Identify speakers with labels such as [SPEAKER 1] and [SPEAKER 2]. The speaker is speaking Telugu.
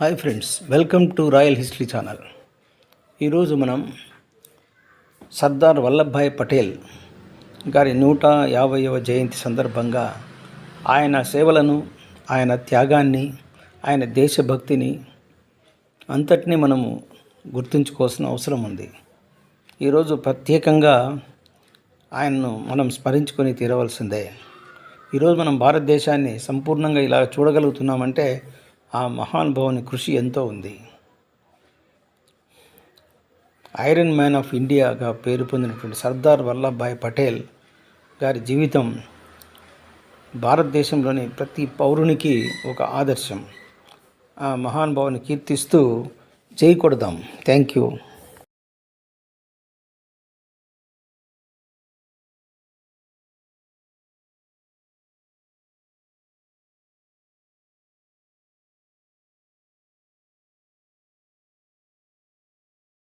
[SPEAKER 1] Hi friends welcome to royal history channel. ఈరోజు మనం సర్దార్ వల్లభాయ్ పటేల్ గారి నూట యాభైవ జయంతి సందర్భంగా ఆయన సేవలను ఆయన త్యాగాన్ని ఆయన దేశభక్తిని అంతటినీ మనము గుర్తుంచుకోవాల్సిన అవసరం ఉంది. ఈరోజు ప్రత్యేకంగా ఆయన్ను మనం స్మరించుకొని తీరవలసిందే. ఈరోజు మనం భారతదేశాన్ని సంపూర్ణంగా ఇలా చూడగలుగుతున్నామంటే ఆ మహానుభావుని కృషి ఎంతో ఉంది. ఐరన్ మ్యాన్ ఆఫ్ ఇండియాగా పేరు పొందినటువంటి సర్దార్ వల్లభాయ్ పటేల్ గారి జీవితం భారతదేశంలోని ప్రతి పౌరునికి ఒక ఆదర్శం. ఆ మహానుభావుని కీర్తిస్తూ చేయి కొడదాం. Thank you.